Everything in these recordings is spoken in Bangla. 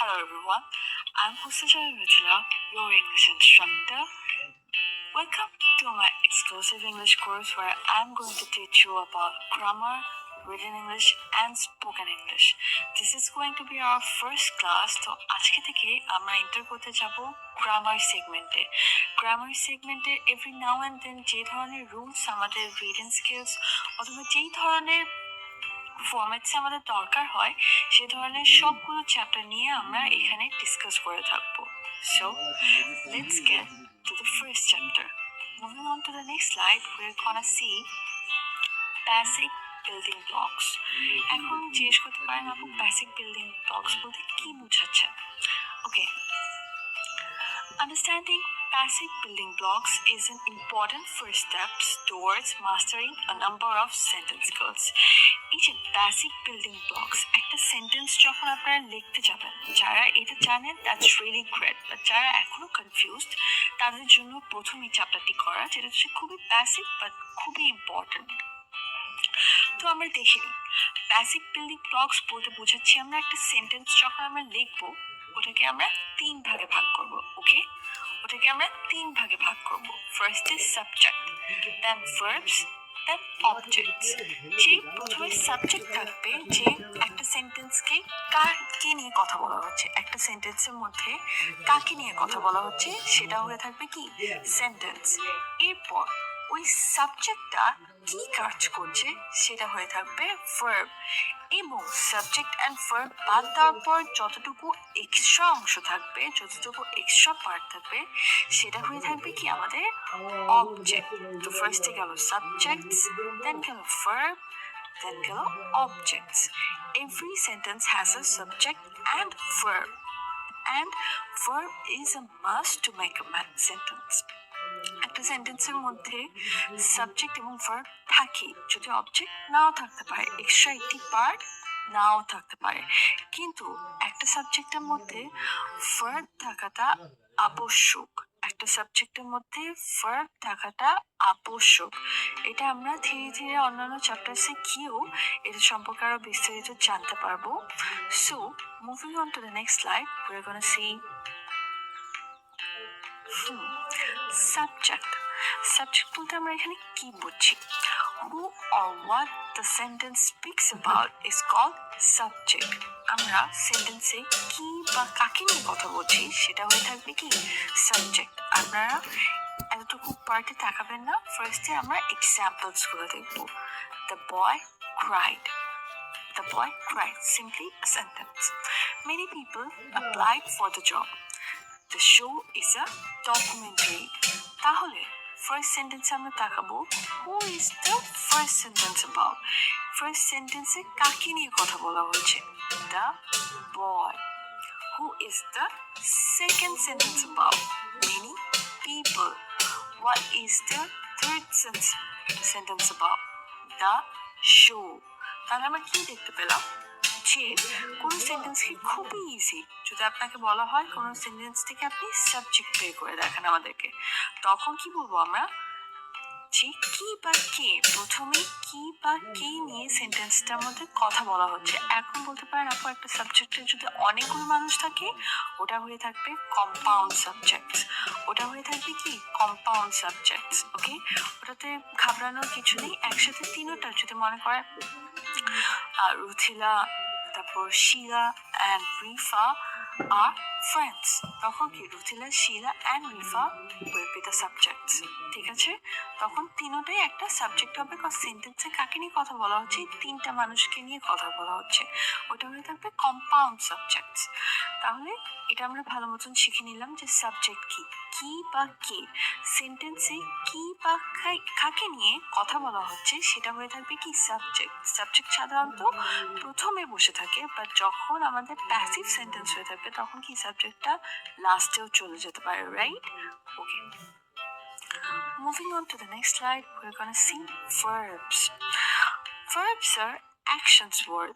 Hello everyone, I'm Hussein Rutila, your English instructor. Welcome to my exclusive English course where I'm going to teach you about grammar, written English and spoken English. This is going to be our first class. তো আজকে থেকে আমরা এন্টার করতে যাব গ্রামার সেগমেন্টে গ্রামার সেগমেন্টে এভরি নাও অ্যান্ড দেন যে ধরনের রুলস আমাদের রিডিং স্কিলস অথবা যেই ধরনের ফরম্যাটসে আমাদের দরকার হয়, সে ধরনের সবগুলো চ্যাপ্টার নিয়ে আমরা এখানে ডিসকাস করে থাকব। So let's get to the first chapter moving on to the next slide will gonna see basic building blocks এখন জিজ্ঞেস করতে পারেন আপু বেসিক বিল্ডিং ব্লকস বলতে কি বোঝাচ্ছে? ওকে Understanding basic building blocks is an important first step towards mastering a number of sentence skills. এই যে বেসিক বিল্ডিং ব্লকস একটা সেন্টেন্স যখন আপনারা লিখতে যাবেন, যারা এটা জানেন দ্যাটস রিয়েলি গ্রেট বাট যারা এখনও কনফিউজড তাদের জন্য প্রথম এই চ্যাপ্টারটি করা, যেটা হচ্ছে খুবই বেসিক বাট খুবই ইম্পর্ট্যান্ট তো আমরা দেখে নিই। বেসিক বিল্ডিং ব্লকস বলতে বোঝাচ্ছি আমরা একটা সেন্টেন্স যখন আমরা লিখব ওটাকে আমরা তিন ভাগে ভাগ করব ওকে ওটাকে আমরা তিন ভাগে ভাগ করব। First is subject then verbs then objects যে প্রথমে সাবজেক্ট থাকবে, যে একটা সেন্টেন্সকে কাকে নিয়ে কথা বলা হচ্ছে, একটা সেন্টেন্সের মধ্যে কাকে নিয়ে কথা বলা হচ্ছে, সেটা হয়ে থাকবে কি? সেন্টেন্স এরপর ওই সাবজেক্টটা কি কাজ করছে সেটা হয়ে থাকবে ভার্ব এবং সাবজেক্ট অ্যান্ড ভার্ব বাদ দেওয়ার পর যতটুকু এক্সট্রা অংশ থাকবে, যতটুকু এক্সট্রা পার্ট থাকবে, সেটা হয়ে থাকবে কি আমাদের অবজেক্ট তো ফার্স্টে গেল সাবজেক্টস দেন গেল ভার্ব দেন গেল objects every sentence has a subject and verb and is a must to make a sentence একটা সেন্টেন্সের মধ্যে সাবজেক্ট এবং ভার্ব থাকে। যদি অবজেক্ট নাও থাকতে পারে এক্সট্রা একটি পার্ট নাও থাকতে পারে। কিন্তু একটা সাবজেক্টের মধ্যে ভার্ব থাকাটা আবশ্যক। একটা সাবজেক্টের মধ্যে ভার্ব থাকাটা আবশ্যক। এটা আমরা ধীরে ধীরে অন্যান্য চ্যাপ্টার্সে গিয়েও এটা সম্পর্কে আরও বিস্তারিত জানতে পারব। So moving on to the next we're gonna see hmm, subject subject বলতে আমরা এখানে কি বুঝছি? Who or what the sentence speaks about is call subject আমরা সেন্টেন্সে কি বা কাকে নিয়ে কথা বলছি সেটা হয়ে থাকবে কি? সাবজেক্ট আপনারা এতটুকু পার্টে তাকাবেন না ফার্স্টে আমরা এক্সাম্পলসগুলো দেখব। The boy cried The boy cried. Simply a sentence. Many people applied for the job. The show is a documentary. তাহলে ফার্স্ট সেন্টেন্সে আমরা তাকাবো। Who is the first sentence about first সেন্টেন্সে কাকে নিয়ে কথা বলা হয়েছে? The boy who is the second sentence about many people what is the third sentence about the show তাহলে আমরা কি দেখতে পেলাম? যে কোনো সেন্টেন্সকে খুবই ইজি যদি আপনাকে বলা হয় কোনো সেন্টেন্স থেকে আপনি সাবজেক্ট বের করে দেখেন আমাদেরকে। তখন কি বলব আমরা? যে কি বা কে, প্রথমে কি বা কে নিয়ে সেন্টেন্সটার মধ্যে কথা বলা হচ্ছে। এখন বলতে পারেন আপু, একটা সাবজেক্টে যদি অনেকগুলো মানুষ থাকে, ওটা হয়ে থাকবে কম্পাউন্ড সাবজেক্টস ওটা হয়ে থাকবে কি? কম্পাউন্ড সাবজেক্টস ওকে ওটাতে ঘাবড়ানোর কিছু নেই। একসাথে তিনোটা, যদি মনে করেন। রুথিলা তারপর শিলা অ্যান্ড রিফা আর ফ্রেন্ডস তখন কি Ruthila Shila and Rifa will be the subjects ঠিক আছে? তখন তিনোটাই একটা সাবজেক্ট হবে কারণ সেন্টেন্সে কাকে নিয়ে কথা বলা হচ্ছে? তিনটা মানুষকে নিয়ে কথা বলা হচ্ছে। ওটা হয়ে থাকবে কম্পাউন্ড সাবজেক্টস তাহলে এটা আমরা ভালো মতন শিখে নিলাম যে সাবজেক্ট কি। কি বা কে? সেন্টেন্সে কি বা কাকে নিয়ে কথা বলা হচ্ছে? সেটা হয়ে থাকবে কি সাবজেক্ট সাবজেক্ট সাধারণত প্রথমে বসে থাকে বাট যখন আমাদের প্যাসিভ সেন্টেন্স হয়ে থাকবে তখন কি সাবজেক্টটা লাস্টেও চলে যেতে পারে right okay Moving on to the next slide, we're gonna see verbs. Verbs are actions word.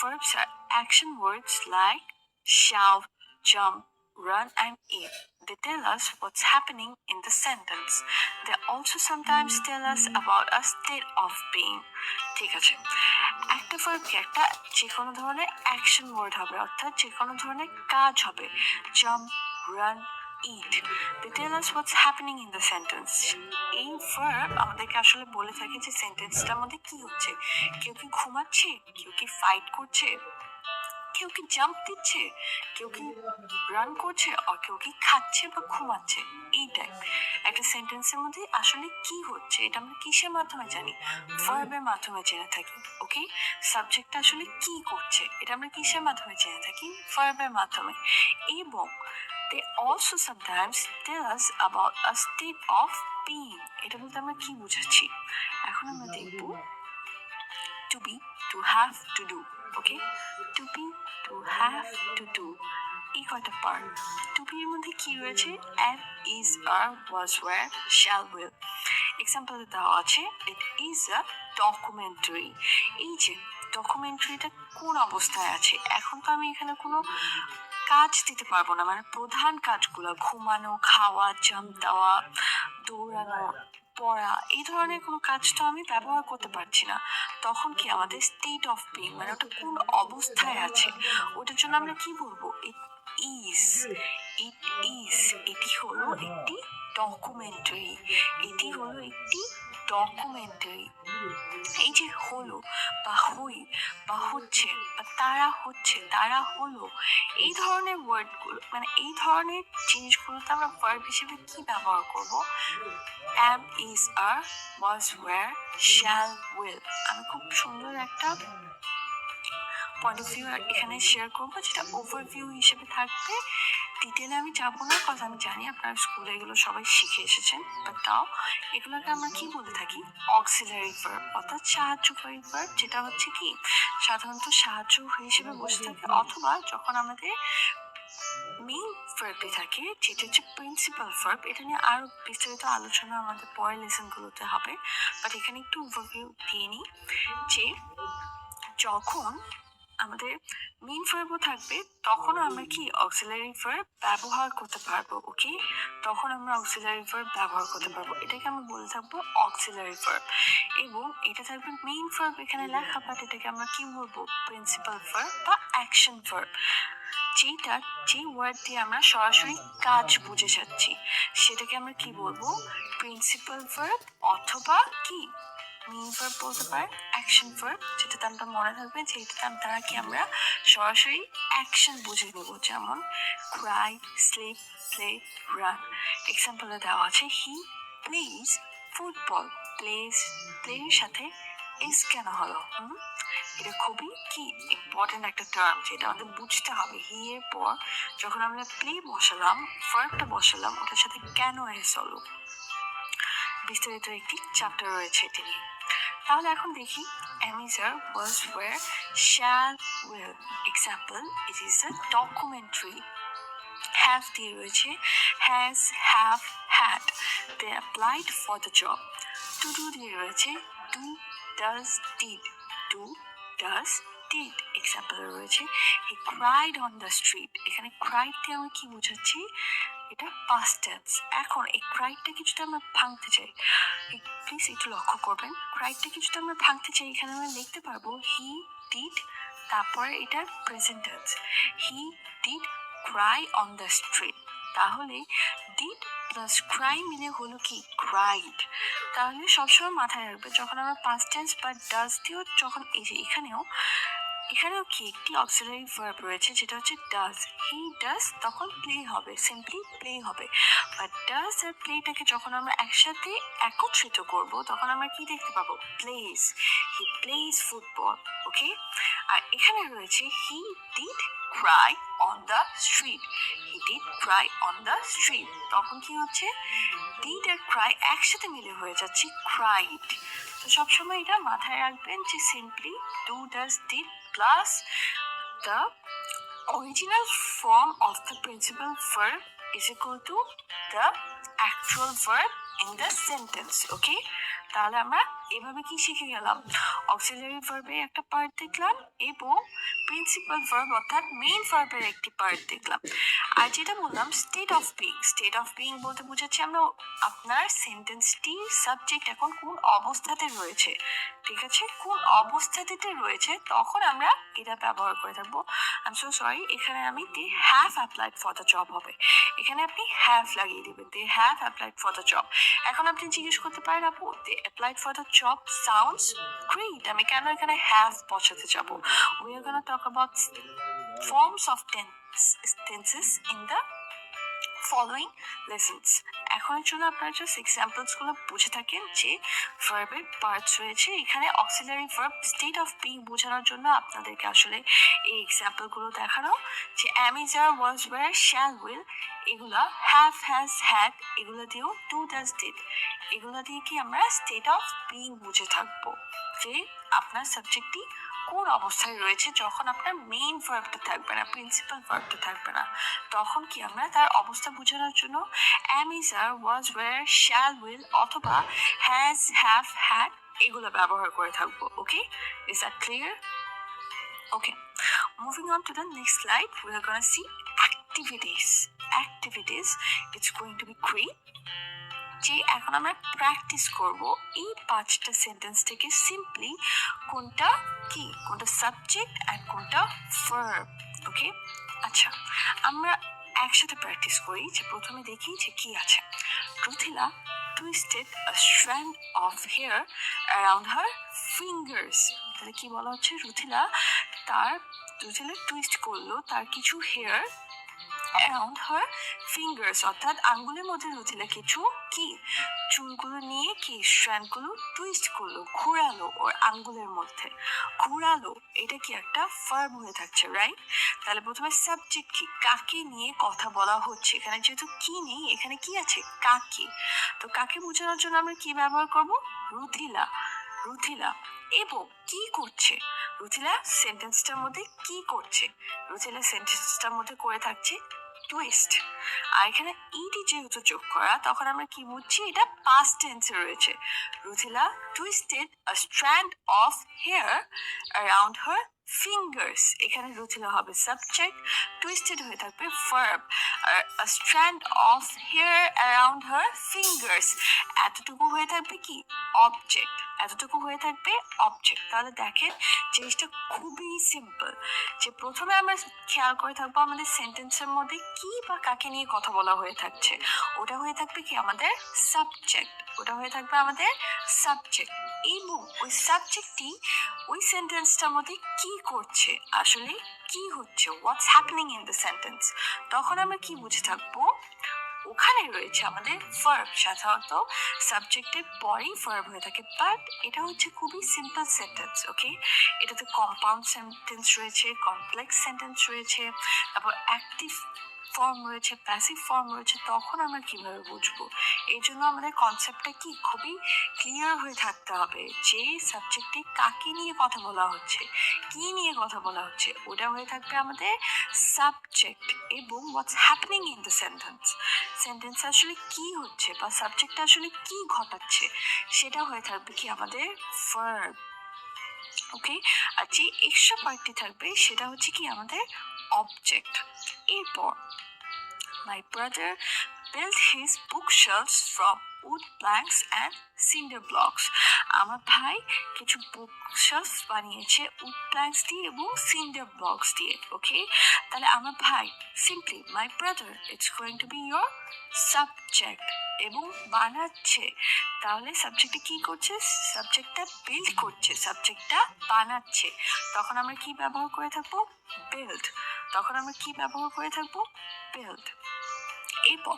Verbs are action words like shout, jump, run, and eat. they tell us what's happening in the sentence. They also sometimes tell us about a state of being. ঠিক আছে। একটা ভার্ব একটা যে কোনো ধরনের অ্যাকশন ওয়ার্ড হবে, অর্থাৎ যে কোনো ধরনের কাজ হবে। Jump run eat they tell us what's happening in the sentence এই ভার্ব আমাদেরকে আসলে বলে থাকে যে সেন্টেন্সটার মধ্যে কী হচ্ছে? কেউ কি ঘুমাচ্ছে? কেউ কি ফাইট করছে? কেউ কি জাম্প দিচ্ছে, কেউ কি রান করছে, আর কেউ কি খাচ্ছে বা ঘুমাচ্ছে, এইটাই। একটা সেন্টেন্সের মধ্যে আসলে কি হচ্ছে, এটা আমরা কিসের মাধ্যমে জানি? ভার্বের মাধ্যমে জেনে থাকি ওকে সাবজেক্টটা আসলে কি করছে, এটা আমরা কিসের মাধ্যমে জেনে থাকি? ভার্বের মাধ্যমে। এবং they also sometimes tell us about a state of being, এটা বলতে আমরা কি বুঝাচ্ছি? এখন আমরা দেখব, to be to have to do, okay? To be, to have to do, এই কয়টা পার্ট টু বি এর মধ্যে কি রয়েছে? Am is are was were shall will example দেওয়া আছে ইট ইজ আ ডকুমেন্টারি এই যে ডকুমেন্টারিটা কোন অবস্থায় আছে? এখন তো আমি এখানে কোনো কাজ দিতে পারব না মানে প্রধান কাজগুলো, ঘুমানো, খাওয়া জাম্প দেওয়া, দৌড়ানো পড়া, এই ধরনের কোনো কাজটা আমি ব্যবহার করতে পারছি না। তখন কি আমাদের স্টেট অফ বিং মানে ওটা কোন অবস্থায় আছে? ওটার জন্য আমরা কি বলব? ইট ইজ ইট ইজ এটি হলো একটি ডকুমেন্টারি এটি হলো একটি ডকুমেন্টারি এই যে হলো বা হই বা হচ্ছে বা তারা হচ্ছে তারা হলো এই ধরনের ওয়ার্ডগুলো মানে এই ধরনের জিনিসগুলোতে আমরা ভার্ব হিসেবে কি ব্যবহার করব am is are was were shall will আমি খুব সুন্দর একটা পয়েন্ট অফ ভিউ এখানে শেয়ার করব, যেটা ওভারভিউ হিসেবে থাকবে। ডিটেলে আমি যাব না কথা আমি জানি আপনার স্কুলে এগুলো সবাই শিখে এসেছেন বাট তাও এগুলোকে আমরা কি বলে থাকি? অক্সিলারি ভার্ব অর্থাৎ সাহায্যকারী ভার্ব যেটা হচ্ছে কি? সাধারণত সাহায্য হিসেবে বসে থাকে, অথবা যখন আমাদের মেইন ভার্বটি থাকে, যেটা হচ্ছে প্রিন্সিপাল ভার্ব এটা নিয়ে আরও বিস্তারিত আলোচনা আমাদের পরের লেসনগুলোতে হবে। বাট এখানে একটু ওভারভিউ দিয়ে নিই, যে যখন আমাদের মেইন ভার্বও থাকবে তখন আমরা কি অক্সিলারি ভার্ব ব্যবহার করতে পারব ওকে তখন আমরা অক্সিলারি ভার্ব ব্যবহার করতে পারব। এটাকে আমরা বলে থাকব অক্সিলারি ভার্ব এবং এটা থাকবে মেইন ভার্ব এখানে লেখা বাট এটাকে আমরা কি বলব? প্রিন্সিপাল ভার্ব বা অ্যাকশন ভার্ব যেটা যে ওয়ার্ড দিয়ে আমরা সরাসরি কাজ বুঝে যাচ্ছি, সেটাকে আমরা কি বলব? প্রিন্সিপাল ভার্ব অথবা কি? ভার্ব বলতে পারেন অ্যাকশন ভার্ব যেটাতে আমরা মনে থাকবে যে এটাতে দ্বারা কি আমরা সরাসরি অ্যাকশন বুঝে নেব। যেমন ক্রাই স্লিপ প্লে রান এক্সাম্পলে দেওয়া আছে হি প্লেজ ফুটবল প্লেজ প্লের সাথে এস কেন হলো? এটা খুবই কি ইম্পর্টেন্ট একটা টার্ম যেটা আমাদের বুঝতে হবে। হি এর পর যখন আমরা প্লে বসালাম ভার্বটা বসালাম, ওটার সাথে কেন এস হলো? বিস্তারিত একটি চ্যাপ্টার রয়েছে এটি নিয়ে তাহলে এখন দেখি am is are was were shall will example it is a documentary have দিয়ে রয়েছে has have had they applied for the job to do দিয়ে রয়েছে do does did do does did example রয়েছে he cried on the street এখানে ক্রাইড দিয়ে আমি কি বোঝাচ্ছি? এটা পাস্ট টেন্স এখন এই ক্রাইডটা কিছুটা আমরা ভাঙতে চাই। প্লিজ একটু লক্ষ্য করবেন ক্রাইডটা কিছুটা আমরা ভাঙতে চাই। এখানে আমরা লিখতে পারব হি ডিড তারপরে এটা present tense he did cry on the street তাহলে ডিড প্লাস ক্রাই মিলে হলো কি? ক্রাইড তাহলে সবসময় মাথায় রাখবে, যখন আমরা পাস্ট টেন্স বা ডাজ দিয়েও যখন এই যে এখানেও এখানেও কি একটি অক্সিলারি ভার্ব রয়েছে, যেটা হচ্ছে ডাজ হি ডাজ তখন প্লে হবে সিম্পলি প্লে হবে। বাট ডাজ আর প্লেটাকে যখন আমরা একসাথে একত্রিত করব, তখন আমরা কি দেখতে পাবো? Plays he plays football okay আর এখানে রয়েছে he did cry on the street he did cry on the street তখন কি হচ্ছে? ডিড আর ক্রাই একসাথে মিলে হয়ে যাচ্ছে ক্রাইড তো সবসময় এটা মাথায় রাখবেন যে simply to does did plus the original form of the principal verb is equal to the actual verb in the sentence okay তাহলে আমরা এভাবে কি শিখে গেলাম? অক্সিলারি ভার্বের একটা পার্ট দেখলাম এবং প্রিন্সিপাল ভার্ব অর্থাৎ মেইন ভার্বের একটি পার্ট দেখলাম। আর যেটা বললাম state of being state of being বলতে বোঝাচ্ছি আমরা আপনার সেন্টেন্সটি সাবজেক্ট এখন কোন অবস্থাতে রয়েছে, ঠিক আছে? কোন অবস্থাতে রয়েছে, তখন আমরা এটা ব্যবহার করে থাকব। আই এম সো সরি এখানে আমি they have applied for the job হবে। এখানে আপনি হ্যাভ লাগিয়ে দেবেন they have applied for the job এখন আপনি জিজ্ঞেস করতে পারেন, আপু they applied for the job sounds great আমি কেন এখানে হ্যাভ বসাতে যাব we are gonna talk about forms of tense, tenses in the following lessons এখনের জন্য আপনারা জাস্ট এক্সাম্পলসগুলো বুঝে থাকেন যে ভার্বের পার্টস রয়েছে। এখানে auxiliary verb state of being বোঝানোর জন্য আপনাদেরকে আসলে এই এক্সাম্পলগুলো দেখানো। যে am is are was were shall will এগুলা হ্যাভ হ্যাজ হ্যাড এগুলো দিয়েও টু ডাজ ডিড এগুলো দিয়ে কি আমরা স্টেট অফ বিং বুঝে থাকব। যে আপনার সাবজেক্টটি কোন অবস্থায় রয়েছে যখন আপনার মেইন ভার্বটা থাকবে না প্রিন্সিপাল ভার্বটা থাকবে না, তখন কি আমরা তার অবস্থা বোঝানোর জন্য am is are was were shall will অথবা হ্যাজ হ্যাভ হ্যাড এগুলো ব্যবহার করে থাকব okay is that clear okay moving on to the next slide we are gonna see activities activities, it's going to be great যে এখন আমরা প্র্যাকটিস করব এই পাঁচটা সেন্টেন্স থেকে সিম্পলি কোনটা কি, কোনটা সাবজেক্ট অ্যান্ড কোনটা ভার্ব ওকে আচ্ছা আমরা একসাথে প্র্যাকটিস করি যে প্রথমে দেখি যে কি আছে। Ruthila twisted a strand of hair around her fingers তাহলে কি বলা হচ্ছে? রুথিলা তার, রুথিলা টুইস্ট করল তার কিছু হেয়ার অ্যারাউন্ড হার ফিঙ্গার্স অর্থাৎ আঙ্গুলের মধ্যে রুথিলা কিছু কি? চুলগুলো নিয়ে কি স্ট্র্যান্ডগুলো টুইস্ট করল, ঘোরালো ওর আঙ্গুলের মধ্যে। ঘোরালো, এটা কি একটা ফার্ম হয়ে থাকছে রাইট তাহলে প্রথমে সাবজেক্ট কি? কাকে নিয়ে কথা বলা হচ্ছে? এখানে যেহেতু কি নেই, এখানে কি আছে? কাকে। তো কাকে বোঝানোর জন্য আমরা কি ব্যবহার করব? রুথিলা রুথিলা এবং কি করছে? রুথিলা সেন্টেন্সটার মধ্যে কি করছে? রুথিলা সেন্টেন্সটার মধ্যে করে থাকছে টুইস্ট আর এখানে ইডি যেহেতু যোগ করা, তখন আমরা কি বুঝছি? এটা পাস্ট টেন্সে রয়েছে। Ruthila twisted a strand of hair around her fingers এখানে রুথিলা হবে সাবজেক্ট টুইস্টেড হয়ে থাকবে verb R strand of hair around her fingers এতটুকু হয়ে থাকবে কি? অবজেক্ট এতটুকু হয়ে থাকবে অবজেক্ট তাহলে দেখেন জিনিসটা খুবই সিম্পল যে প্রথমে আমরা খেয়াল করে থাকব আমাদের সেন্টেন্সের মধ্যে কি বা কাকে নিয়ে কথা বলা হয়ে থাকছে। ওটা হয়ে থাকবে কি আমাদের সাবজেক্ট ওটা হয়ে থাকবে আমাদের সাবজেক্ট এবং ওই সাবজেক্টটি ওই সেন্টেন্সটার মধ্যে কি করছে? আসলে কি হচ্ছে? What's happening in the sentence তখন আমরা কি বুঝে থাকব? ওখানে রয়েছে আমাদের ভার্ব সাধারণত সাবজেক্টের পরেই ভার্ব হয়ে থাকে বাট এটা হচ্ছে খুবই সিম্পল সেন্টেন্স ওকে এটাতে কম্পাউন্ড সেন্টেন্স রয়েছে কমপ্লেক্স সেন্টেন্স রয়েছে, তারপর অ্যাক্টিভ ফর্ম রয়েছে প্যাসিভ ফর্ম রয়েছে তখন আমরা কীভাবে বুঝব? এই জন্য আমাদের কনসেপ্টটা কি? খুবই ক্লিয়ার হয়ে থাকতে হবে যে সাবজেক্টে কাকে নিয়ে কথা বলা হচ্ছে? কি নিয়ে কথা বলা হচ্ছে? ওটা হয়ে থাকবে আমাদের সাবজেক্ট এবং what's happening in the sentence sentence আসলে কি হচ্ছে বা সাবজেক্ট আসলে কি ঘটাচ্ছে? সেটা হয়ে থাকবে কি আমাদের ভার্ব ওকে আর যে এক্সট্রা পার্টটি থাকবে সেটা হচ্ছে কি আমাদের অবজেক্ট এরপর my brother built his bookshelves from wood planks and cinder blocks. আমার ভাই কিছু বুক শেলফ বানিয়েছে উড প্ল্যাঙ্কস দিয়ে এবং সিন্ডার ব্লকস দিয়ে ওকে তাহলে আমার ভাই simply my brother it's going to be your subject এবং বানাচ্ছে। তাহলে সাবজেক্টে কি করছে? সাবজেক্টটা বিল্ড করছে সাবজেক্টটা বানাচ্ছে। তখন আমরা কি ব্যবহার করে থাকব? বিল্ড তখন আমরা কি ব্যবহার করে থাকব? বিল্ড এরপর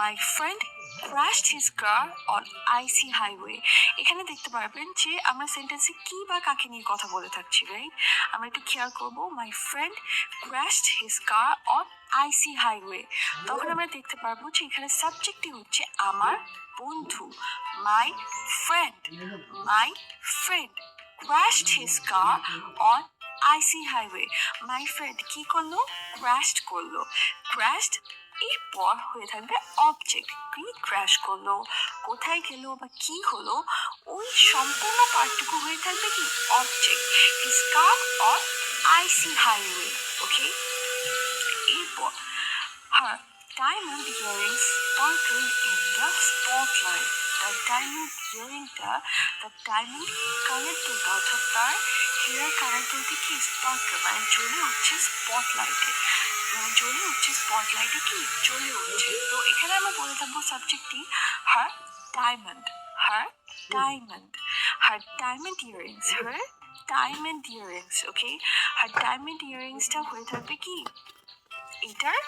my friend crashed his car on icy highway এখানে দেখতে পারবেন যে আমরা সেন্টেন্সে কি বা কাকে নিয়ে কথা বলে থাকছি রাইট আমরা একটু খেয়াল করব my friend crashed his car on icy highway তখন আমরা দেখতে পারব যে এখানে সাবজেক্টটি হচ্ছে আমার বন্ধু my friend my friend crashed his car on icy highway my friend কি করল? ক্র্যাশড করল। ক্র্যাশড এরপর হয়ে থাকবে অবজেক্ট কি ক্র্যাশ করল। কোথায় গেলো বা কি হলো? ওই সম্পূর্ণ পার্টটুকু হয়ে থাকবে কি object his car or icy highway okay এরপর her diamond earrings sparkled in the spotlight. The diamond earringটা the diamond কানের দুলটা অর্থাৎ তার হেয়ার কানের দুলতে কি স্পার্কল মানে জ্বলে উঠছে স্পটলাইটে জ্বলে উঠছে স্পটলাইটে কি? জ্বলে উঠছে। তো এখানে আমরা বলে থাকব সাবজেক্টটি her diamond her diamond her diamond earrings her diamond earrings okay her diamond ইয়ারিংসটা হয়ে থাকবে কি? এটার